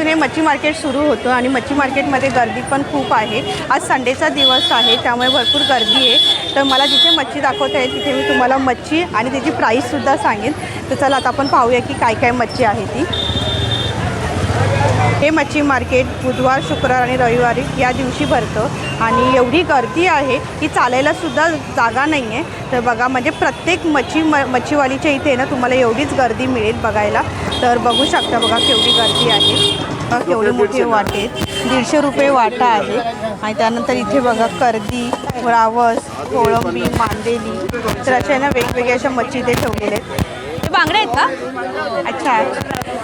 वाजल्यापासून हे मच्छी मार्केट सुरू होतं आणि मच्छी मार्केटमध्ये गर्दी पण खूप आहे. आज संडेचा दिवस आहे त्यामुळे भरपूर गर्दी आहे. तर मला जिथे मच्छी दाखवता येईल तिथे मी तुम्हाला मच्छी आणि त्याची प्राईससुद्धा सांगेन. तर चला आता आपण पाहूया की काय काय मच्छी आहे ती. हे मच्छी मार्केट बुधवार शुक्रवार आणि रविवारी या दिवशी भरतं. आणि एवढी गर्दी आहे की चालायला सुद्धा जागा नाही आहे तर बघा म्हणजे प्रत्येक मच्छी म मच्छीवालीच्या इथे ना तुम्हाला एवढीच गर्दी मिळेल बघायला. तर बघू शकता बघा केवढी गर्दी आहे. बघा केवढे मोठे वाटे. दीडशे रुपये वाटा आहे. आणि त्यानंतर इथे बघा कर्दी रावस कोळंबी मांदेली. तर अशा ना वेगवेगळ्या अशा मच्छी इथे ठेवलेल्या आहेत. हे बांगडे आहेत का? अच्छा.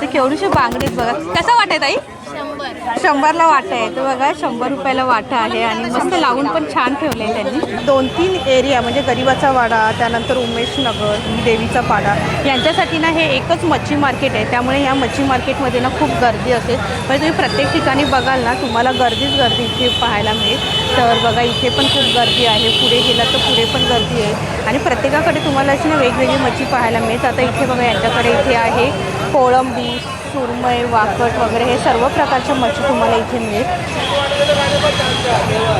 तर केवढीशे बांगडे आहेत बघा. कसा वाटत आई शंभरला वाटा आहे. तर बघा शंभर रुपयाला वाटा आहे आणि मस्त लावून पण छान ठेवलं आहे त्यांनी. दोन तीन एरिया म्हणजे गरिबाचा वाडा त्यानंतर उमेश नगर देवीचा पाडा. यांच्यासाठी ना हे एकच मच्छी मार्केट आहे. त्यामुळे ह्या मच्छी मार्केटमध्ये ना खूप गर्दी असेल म्हणजे तुम्ही प्रत्येक ठिकाणी बघाल ना तुम्हाला गर्दीच गर्दी इथे पाहायला मिळेल. तर बघा इथे पण खूप गर्दी आहे. पुढे गेला तर पुढे पण गर्दी आहे. आणि प्रत्येकाकडे तुम्हाला अशी ना वेगवेगळी मच्छी पाहायला मिळेल आता इथे बघा यांच्याकडे इथे आहे कोळंबी सुरमई वाकट वगैरे हे सर्व प्रकारच्या मच्छी तुम्हाला इथे मिळेल.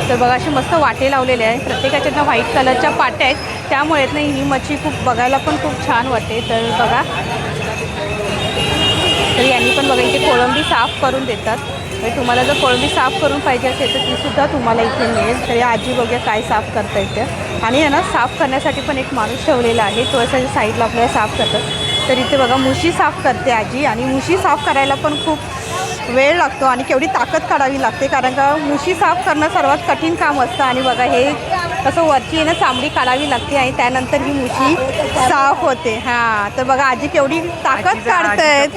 तर बघा अशी मस्त वाटे लावलेले आहे. प्रत्येकाच्या ना व्हाईट कलरच्या पाट्या आहेत. त्यामुळे ना ही मच्छी खूप बघायला पण खूप छान वाटते. तर बघा. तर यांनी पण बघा इथे कोळंबी साफ करून देतात. म्हणजे तुम्हाला जर कोळंबी साफ करून पाहिजे असेल तर तीसुद्धा तुम्हाला इथे मिळेल. तर या आजी वगैरे काय साफ करता येते आणि आहे ना साफ करण्यासाठी पण एक माणूस ठेवलेला आहे. तो असा साईडला आपल्याला साफ करतात. तर इथे बघा मुशी साफ करते आजी. आणि मुशी साफ करायला पण खूप वेळ लागतो आणि केवढी ताकद काढावी लागते कारण का मुशी साफ करणं सर्वात कठीण काम असतं. आणि बघा हे कसं वरची ना चांबडी काढावी लागते आणि त्यानंतर ही मुशी साफ होते. हां तर बघा आजी केवढी ताकद काढतायत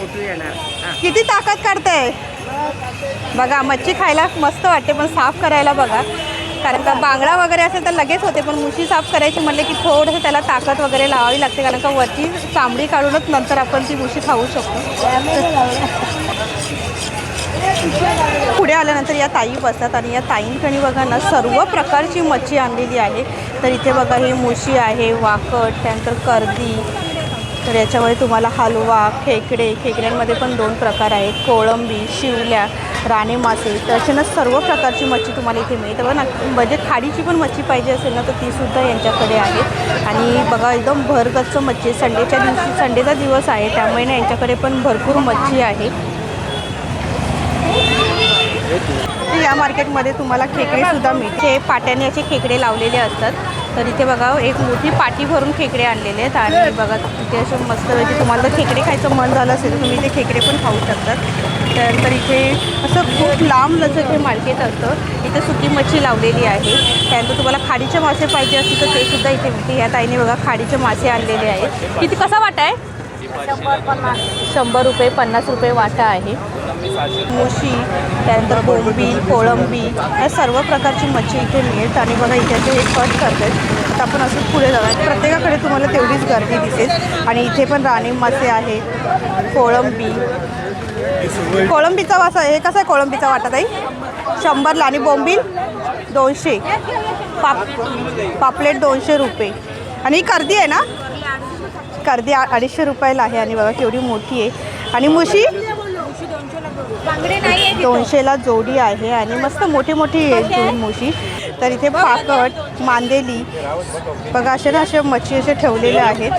किती ताकद काढताय. बघा मच्छी खायला मस्त वाटते पण साफ करायला बघा. कारण का बांगडा वगैरे असेल तर लगेच होते पण मुशी साफ करायची म्हटलं की थोडंसं त्याला ताकद वगैरे लावावी लागते कारण का वरची चांबडी काढूनच नंतर आपण ती मुशी खाऊ शकतो. पुढे आल्यानंतर या ताई बसतात आणि या ताईंकडे बघा ना सर्व प्रकारची मच्छी आणलेली आहे. तर इथे बघा ही मुशी आहे वाकट त्यानंतर कर्दी. तर याच्यामध्ये तुम्हाला हलवा खेकडे खेकड्यांमध्ये पण दोन प्रकार आहेत. कोळंबी शिवल्या. राणे मासे तर असे ना सर्व प्रकारची मच्छी तुम्हाला इथे मिळते बघा ना म्हणजे खाडीची पण मच्छी पाहिजे असेल ना तर तीसुद्धा यांच्याकडे आहे. आणि बघा एकदम भरगच्च मच्छी आहे. संडेच्या दिवशी संडेचा दिवस आहे त्यामुळे ना यांच्याकडे पण भरपूर मच्छी आहे. तर या मार्केटमध्ये तुम्हाला खेकडेसुद्धा मिळते पाट्याने असे खेकडे लावलेले असतात. तर इथे बघा एक मोठी पाटी भरून खेकडे आणलेले आहेत. आणि बघा इथे असे मस्त तुम्हाला जर खेकडे खायचं मन झालं असेल तर तुम्ही इथे खेकडे पण खाऊ शकतात. त्यानंतर इथे असं खूप लांब लचक हे मार्केट असतं. इथे सुकी मच्छी लावलेली आहे. त्यानंतर तुम्हाला खाडीचे मासे पाहिजे असतील तर ते सुद्धा इथे मिळते या ताईने बघा खाडीचे मासे आणलेले आहेत. किती कसा वाटा आहे? शंभर रुपये पन्नास रुपये वाटा आहे. मुशी त्यानंतर बोंबील कोळंबी या सर्व प्रकारची मच्छी इथे मिळेल. आणि बघा इथे असे हे कट करतात तर आपण असं पुढे जाऊया प्रत्येकाकडे तुम्हाला तेवढीच गर्दी दिसेल. आणि इथे पण राणी मासे आहे कोळंबी कोळंबीचा वासा हे कसा आहे कोळंबीचा वाटा ताई? शंभरला आणि बोंबील दोनशे. पाप पापलेट दोनशे रुपये. आणि ही कर्दी आहे ना? कर्दी अडीचशे रुपयाला आहे आणि बघा केवढी मोठी आहे. आणि मुशी? दोनशेला जोडी आहे आणि मस्त मोठी मोठी आहे? मुशी. तर इथे पाकट मांदेली. बघा असे ना असे मच्छी असे ठेवलेले आहेत.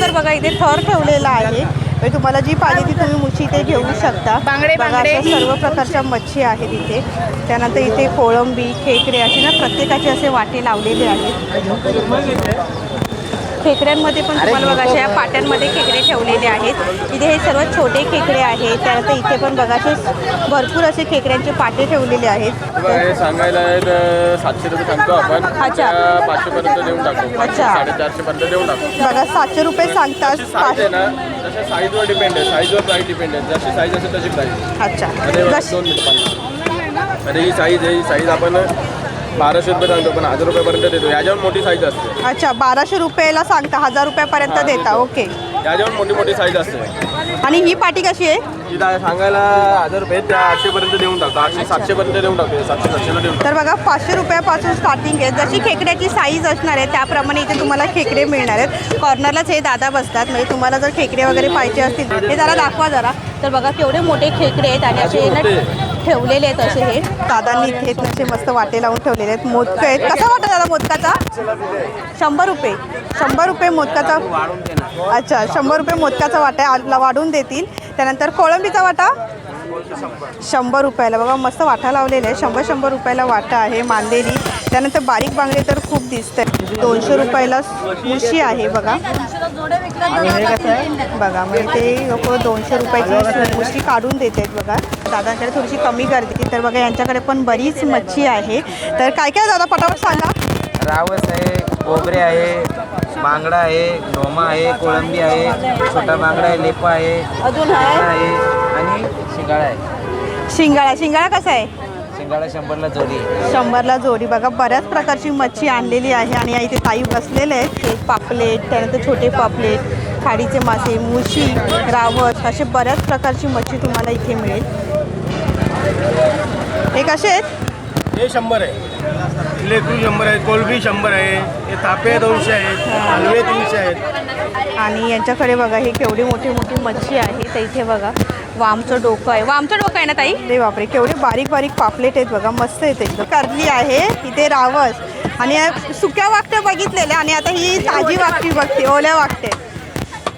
तर बघा इथे थर ठेवलेला आहे. म्हणजे तुम्हाला जी पाहिजे ती तुम्ही मुशी इथे घेऊ शकता. बांगडे, बांगडे. सर्व प्रकारच्या मच्छी आहेत इथे. त्यानंतर इथे कोळंबी खेकडे असे ना प्रत्येकाचे असे वाटे लावलेले आहेत. खेकड्यांमध्ये पण तुम्हाला बघा अशा या पाट्यांमध्ये खेकडे ठेवलेले आहेत. इथे हे सर्व छोटे खेकडे आहेत. त्यानंतर इथे पण बघा असे भरपूर असे खेकड्यांचे पाटे ठेवलेले आहेत. बघा, हे सांगायला सातशे रुपये सांगतो आपण. अच्छा. पाचशे पर्यंत देऊन टाकू. अच्छा. साडेचारशे पर्यंत देऊन टाकू. बघा सातशे रुपये सांगतात जशी साईज आहे पाच- ना तशा साईजवर डिपेंड आहे. साईजवर प्राईस डिपेंड आहे. जशी साईज असेल तशी प्राईस अच्छा. दोन मिनिट ही साईज आहे ही साईज आपण बाराशे रुपये सांगतो पण हजार रुपयापर्यंत देतो. याच्यावर मोठी साईज असते. अच्छा बाराशे रुपयाला सांगता हजार रुपयापर्यंत देता ओके. याच्यावर मोठी मोठी साईज असते. आणि ही पाटी कशी आहे? सांगायला हजार रुपये त्या आठशेपर्यंत देऊन टाकतो. आठशे सातशेपर्यंत देऊन टाकतो. सातशे सातशेला देऊन तर बघा पाचशे रुपयापासून स्टार्टिंग आहे. जशी खेकड्याची साईज असणार आहे त्याप्रमाणे इथे तुम्हाला खेकडे मिळणार आहेत. कॉर्नरलाच हे दादा बसतात. म्हणजे तुम्हाला जर खेकडे वगैरे पाहिजे असतील हे जरा दाखवा जरा. तर बघा केवढे मोठे खेकडे आहेत आणि असे ना ठेवलेले आहेत असे हे. दादांनी इथे असे मस्त वाटे लावून ठेवलेले आहेत. मोदक आहेत. कसा वाटा दादा मोदकाचा? शंभर रुपये. शंभर रुपये मोदकाचा अच्छा शंभर रुपये मोदकाचा वाटा आहे, आ- वाढून देतील. त्यानंतर कोळंबीचा वाटा? शंभर रुपयाला. बघा मस्त वाटा लावलेला आहे. शंभर शंभर रुपयाला वाटा आहे मांदेली. त्यानंतर बारीक बांगडे तर खूप दिसत आहे दोनशे रुपयाला मुशी आहे बघा. बघा म्हणजे ते लोक दोनशे रुपयाची मुशी काढून देत आहेत बघा. दादांकडे थोडीशी कमी गर्दी तर बघा यांच्याकडे पण बरीच मच्छी आहे. तर काय काय दादा? पटापट सांगा. रावस आहे कोबरे आहे बांगडा आहे ढोमा आहे कोळंबी आहे छोटा बांगडा आहे लेपा आहे अजून खेकडा आहे आणि शिंगाळा आहे. शिंगाळा शिंगाळा कसा आहे? शिंगाळा शंभरला जोडी आहे. शंभरला जोडी. बघा बऱ्याच प्रकारची मच्छी आणलेली आहे आणि या इथे ताई बसलेले आहेत. एक पापलेट त्यानंतर छोटे पापलेट खाडीचे मासे मुशी रावस असे बऱ्याच प्रकारची मच्छी तुम्हाला इथे मिळेल. हे कसे आहेत? हे शंभर आहे. लेकरू शंभर आहे कोलबी शंभर आहे हे तापे दोनशे आहेत हलवे तीनशे आहेत. आणि यांच्याकडे बघा ही केवढी मोठी मोठी मच्छी आहे तर इथे बघा वामचं डोकं आहे. वामचं डोकं आहे ना ताई? रे बापरे केवढे बारीक बारीक पापलेट आहेत बघा मस्त आहेत एकदम. करली आहे इथे रावस. आणि सुक्या वाकट्या बघितलेल्या आणि आता ही ताजी वाकटी बघते ओल्या वाकटे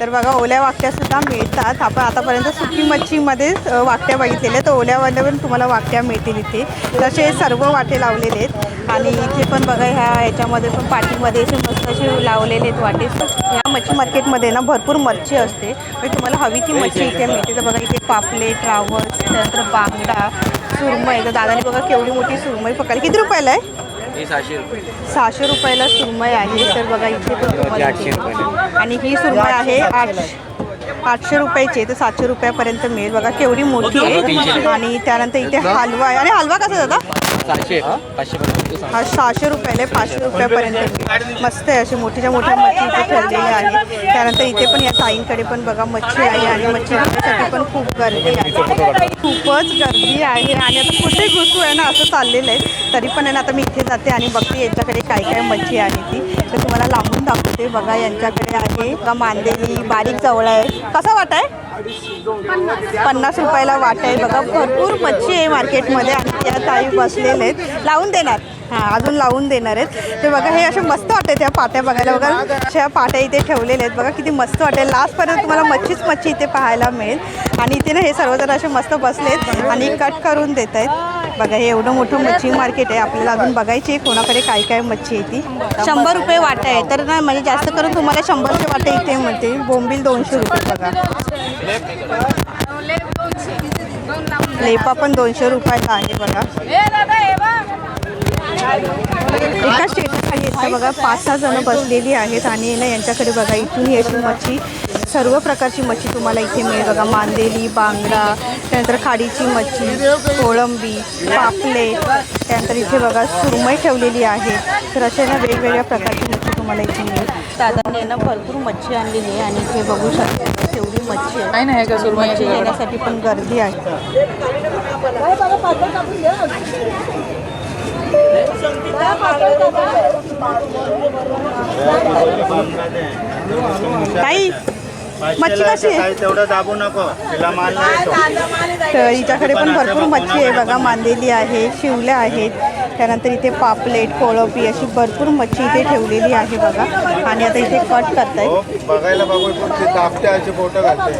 तर बघा ओल्या वाकट्या सुद्धा मिळतात. आपण आतापर्यंत सुकी मच्छीमध्येच वाक्या वाकट्या बघितलेल्या तर ओल्यावाल्या पण तुम्हाला वाकट्या मिळतील इथे. तसे सर्व वाटे लावलेले आहेत. आणि इथे पण बघा ह्या ह्याच्यामध्ये पण पाठीमध्ये असे मस्त असे लावलेले आहेत वाटे. ह्या मच्छी मार्केटमध्ये ना भरपूर मच्छी असते. म्हणजे तुम्हाला हवी ती मच्छी इथे मिळते. तर बघा इथे पापलेट रावस त्यानंतर बांगडा सुरमई. तर दादाने बघा केवढी मोठी सुरमई पकडली. किती रुपयाला आहे? हे सहाशे रुपये. सहाशे रुपयाला सुरमई आहे. तर बघा इथे पण तुम्हाला आठशे इथे- रुपयाला. आणि ही सुरमई आहे आठशे आठशे रुपयाची. तर सातशे रुपयापर्यंत मिळेल बघा केवढी मोठी आहे. आणि त्यानंतर इथे हलवा आहे. आणि हलवा कसा दादा? सहाशे पाचशे हा सहाशे रुपयाला आहे, पाचशे रुपयापर्यंत. मस्त आहे अशी मोठ्याच्या मोठ्या मच्छी इथे ठेवलेल्या आहे. त्यानंतर इथे पण या ताईंकडे पण बघा मच्छी आहे आणि मच्छी पण खूप गर्दी आहे. खूपच गर्दी आहे आणि आता कुठे घुसू आहे ना असं चाललेलं आहे. तरी पण आहे ना आता मी इथे जाते आणि बघते यांच्याकडे काय काय मच्छी आहे ती. तर तुम्हाला लांबून दाखवते बघा यांच्याकडे आहे. बघा मांदेली बारीक जवळ आहे. कसा वाट आहे? पन्नास रुपयाला वाट आहे. बघा भरपूर मच्छी आहे मार्केटमध्ये आणि त्या ताई बसलेले आहेत. लावून देणार. हां अजून लावून देणार आहेत. ते बघा हे असे मस्त वाटते त्या पाट्या बघायला. बघा अशा पाट्या इथे ठेवलेल्या आहेत. बघा किती मस्त वाटेल लास्टपर्यंत तुम्हाला मच्छीच मच्छी इथे पाहायला मिळेल. आणि इथे ना हे सर्वजण असे मस्त बसलेत आणि कट करून देत आहेत बघा हे एवढं मोठं मच्छी मार्केट आहे. आपल्याला अजून बघायची आहे कोणाकडे काय काय मच्छी आहे ती. शंभर रुपये वाटा आहे. तर ना म्हणजे जास्त करून तुम्हाला शंभरचे वाटे इथे मिळते. बोंबील दोनशे रुपये बघा. लेपा पण दोनशे रुपयाला आहे बघा. एका स्टेटखाली येतं बघा पाच सहा जण बसलेली आहेत आणि ना यांच्याकडे बघा इथून ही अशी मच्छी सर्व प्रकारची मच्छी तुम्हाला इथे मिळेल. बघा मांदेली बांगडा त्यानंतर खाडीची मच्छी कोळंबी पापलेट त्यानंतर इथे बघा सुरमई ठेवलेली आहे. तर अशा ना वेगवेगळ्या प्रकारची मच्छी तुम्हाला इथे मिळेल. दादांनी ना भरपूर मच्छी आणलेली आहे आणि इथे बघू शकता तेवढी मच्छी आहे. नाही का मच्छी घेण्यासाठी पण गर्दी आहे. ताई मच्छी कशी आहे? काही तेवढं दाबू नको. तिला माल नाही तो. तर हिच्याकडे पण भरपूर मच्छी आहे बघा मांदेली आहे शिवल्या आहेत. त्यानंतर इथे पापलेट कोळंबी अशी भरपूर मच्छी इथे ठेवलेली आहे बघा. आणि आता इथे कट करतायत. हो बघायला बघू ते दाबते असे फोटो घालते.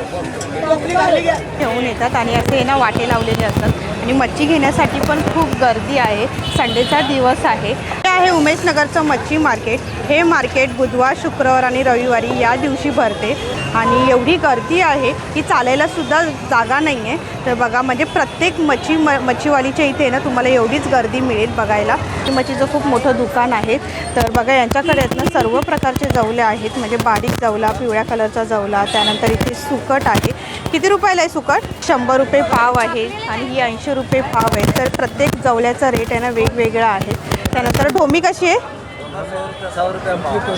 घेऊन येतात आणि असे हे ना वाटे लावलेले असतात. आणि मच्छी घेण्यासाठी पण खूप गर्दी आहे. संडेचा दिवस आहे. हे आहे उमेशनगरचं मच्छी मार्केट. हे मार्केट बुधवार शुक्रवार आणि रविवारी या दिवशी भरते. आणि एवढी गर्दी आहे की चालायलासुद्धा जागा नाही आहे तर बघा म्हणजे प्रत्येक मच्छी म मच्छीवालीच्या इथे ना तुम्हाला एवढीच गर्दी मिळेल बघायला. मच्छीचं खूप मोठं दुकान आहे. तर बघा यांच्याकडे आहेत ना सर्व प्रकारचे जवले आहेत. म्हणजे बारीक जवला पिवळ्या कलरचा जवला त्यानंतर इथे सुकट आहे. किती रुपयाला आहे सुकट? शंभर रुपये पाव आहे आणि ही ऐंशी रुपये पाव आहे. तर प्रत्येक जवल्याचा रेट आहे ना वेगवेगळा आहे. त्यानंतर ढोमी कशी आहे?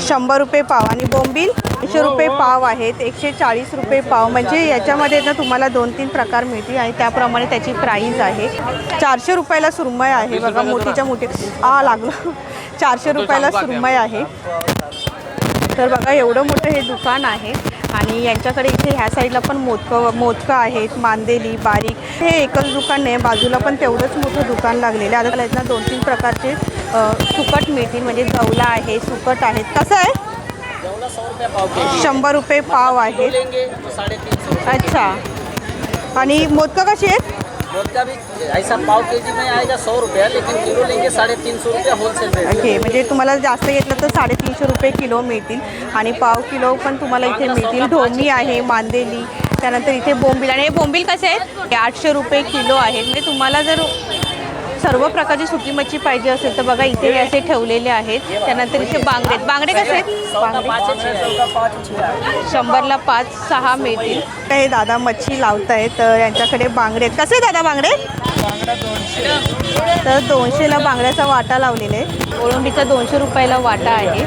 शंभर रुपये पाव आणि बोंबील. एकशे रुपये पाव आहेत एकशे चाळीस रुपये पाव. म्हणजे याच्यामध्ये ना तुम्हाला दोन तीन प्रकार मिळतील आणि त्याप्रमाणे त्याची प्राईज आहे. चारशे रुपयाला सुरमय आहे. बघा मोठीच्या मोठी आ लागलं. चारशे रुपयाला सुरमय आहे. तर बघा एवढं मोठं हे दुकान आहे. आणि यांच्याकडे इथे ह्या साईडला पण मोदकं मोदकं आहेत मांदेली बारीक. हे एकच दुकान नाही बाजूला पण तेवढंच मोठं दुकान लागलेलं आहे. आता यातनं दोन तीन प्रकारचे सुकट मिळतील म्हणजे जवला आहे सुकट आहेत कसं आहे? शंभर रुपये पाव आहेत. अच्छा. आणि मोदकं कशी आहेत? मोदका भी ऐसा पाव के जी में आएगा सौ रुपया लेकिन किलो लेंगे साढ़े तीन सौ रुपया होलसेल रेट ओके म्हणजे तुम्हाला जास्त घेतलं तर साडेतीनशे रुपये किलो मिळतील. आणि पाव किलो पण तुम्हाला इथे मिळतील. ढोमी आहे मांदेली त्यानंतर इथे बोंबील. आणि हे बोंबील कसे आहेत? आठशे रुपये किलो आहेत. म्हणजे तुम्हाला जर सर्व प्रकारची सुकी मच्छी पाहिजे असेल तर बघा इथे हे असे ठेवलेले आहेत. त्यानंतर इथे बांगडे आहेत. बांगडे कसे आहेत? शंभरला पाच सहा मिळतील. हे दादा मच्छी लावतायत तर यांच्याकडे बांगडे आहेत. कसे दादा बांगडे? तर दोनशेला बांगड्याचा वाटा लावलेला आहे. कोळंबीचा दोनशे रुपयाला वाटा आहे.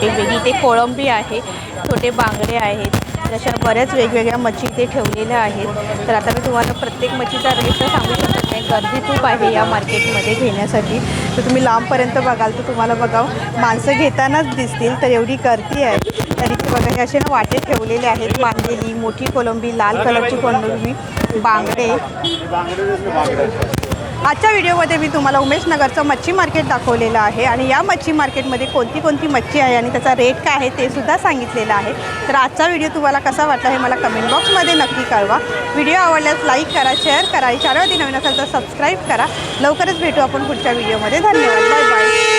वेगवेगळी इथे कोळंबी आहे छोटे बांगडे आहेत. अशा बऱ्याच वेगवेगळ्या मच्छी इथे ठेवलेल्या आहेत. तर आता मी तुम्हाला प्रत्येक मच्छीचा रेट तर सांगू शकत नाही. गर्दी खूप आहे या मार्केटमध्ये घेण्यासाठी. तर तुम्ही लांबपर्यंत बघाल तर तुम्हाला बघा माणसं घेतानाच दिसतील तर एवढी गर्दी आहे. तर इथे बघा हे असे ना वाटे ठेवलेले आहेत. मांदेली मोठी कोलंबी लाल कलरची कोलंबी बांगडे. आजच्या व्हिडिओमध्ये मी तुम्हाला उमेश नगरचं मच्छी मार्केट दाखवलेलं आहे आणि या मच्छी मार्केटमध्ये कोणती कोणती मच्छी आहे आणि त्याचा रेट काय आहे ते सुद्धा सांगितलेलं आहे. तर आजचा व्हिडिओ तुम्हाला कसा वाटला हे मला कमेंट बॉक्समध्ये नक्की कळवा. व्हिडिओ आवडल्यास लाईक करा शेअर करा आणि चॅनलवरती नवीन असेल तर सबस्क्राईब करा. लवकरच भेटू आपण पुढच्या व्हिडिओमध्ये. धन्यवाद. Bye bye